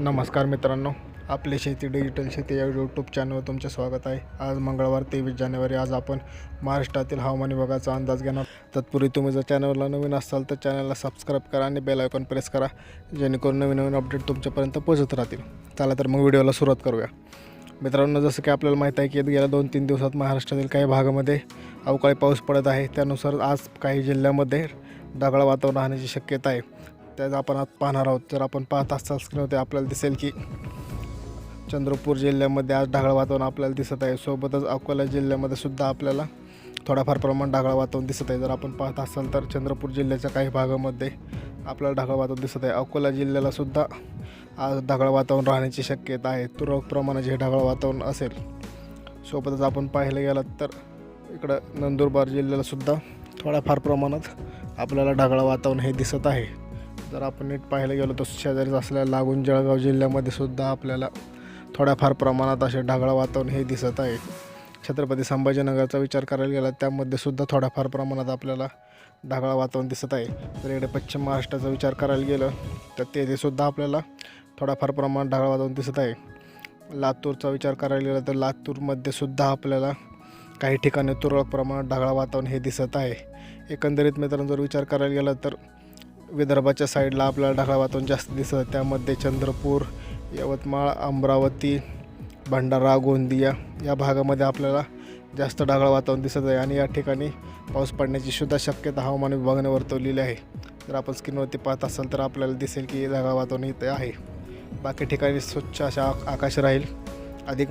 नमस्कार मित्रांनो आपले शेती डिजिटल शेती या यूट्यूब चॅनलवर तुमचे स्वागत आहे. आज मंगळवार तेवीस जानेवारी आज आपण महाराष्ट्रातील हवामान विभागाचा अंदाज घेणार तत्पूर्वी तुम्ही जर चॅनलला नवीन असाल तर चॅनलला सबस्क्राईब करा आणि बेल आयकॉन प्रेस करा जेणेकरून नवीन नवीन अपडेट तुमच्यापर्यंत पोहोचत राहतील. चला तर मग व्हिडिओला सुरुवात करूया. मित्रांनो जसं की आपल्याला माहीत आहे की गेल्या दोन तीन दिवसात महाराष्ट्रातील काही भागामध्ये अवकाळी पाऊस पडत आहे. त्यानुसार आज काही जिल्ह्यामध्ये ढगाळ वातावरण राहण्याची शक्यता आहे. त्याच आपण आज पाहणार आहोत. जर आपण पाहत असाल स्क्रीनवरती आपल्याला दिसेल की चंद्रपूर जिल्ह्यामध्ये आज ढगाळ वातावरण आपल्याला दिसत आहे. सोबतच अकोला जिल्ह्यामध्ये सुद्धा आपल्याला थोडाफार प्रमाण ढगाळ वातावरण दिसत आहे. जर आपण पाहत असाल तर चंद्रपूर जिल्ह्याच्या काही भागामध्ये आपल्याला ढगाळ वातावरण दिसत आहे. अकोला जिल्ह्याला सुद्धा आज ढगाळ वातावरण राहण्याची शक्यता आहे. तुरळक प्रमाणाचे हे ढगाळ वातावरण असेल सोबतच आपण पाहायला गेलात तर इकडं नंदुरबार जिल्ह्याला सुद्धा थोड्याफार प्रमाणात आपल्याला ढगाळ वातावरण हे दिसत आहे. जर आपण नीट पाहायला गेलो तर शेजारीच असलेल्या लागून जळगाव जिल्ह्यामध्ये सुद्धा आपल्याला थोड्याफार प्रमाणात असे ढगाळ वातावरण हे दिसत आहे. छत्रपती संभाजीनगरचा विचार करायला गेला त्यामध्ये सुद्धा थोड्याफार प्रमाणात आपल्याला ढगाळ वातावरण दिसत आहे. जर इकडे पश्चिम महाराष्ट्राचा विचार करायला गेलं तर तेथे सुद्धा आपल्याला थोड्याफार प्रमाणात ढगाळ वातावरण दिसत आहे. लातूरचा विचार करायला गेला तर लातूरमध्ये सुद्धा आपल्याला काही ठिकाणी तुरळक प्रमाणात ढगाळ वातावरण हे दिसत आहे. एकंदरीत मित्रांनो जर विचार करायला गेला तर विदर्भाच्या साईडला आपल्याला ढगाळ वातावरण जास्त दिसत आहे. त्यामध्ये चंद्रपूर यवतमाळ अमरावती भंडारा गोंदिया या भागामध्ये आपल्याला जास्त ढगाळ वातावरण दिसत आहे आणि या ठिकाणी पाऊस पडण्याची सुद्धा शक्यता हवामान विभागाने वर्तवलेली आहे जर आपण स्क्रीनवरती पाहत असाल तर आपल्याला दिसेल की ढगाळ वातावरण इथे आहे बाकी ठिकाणी स्वच्छ अशा आकाश राहील अधिक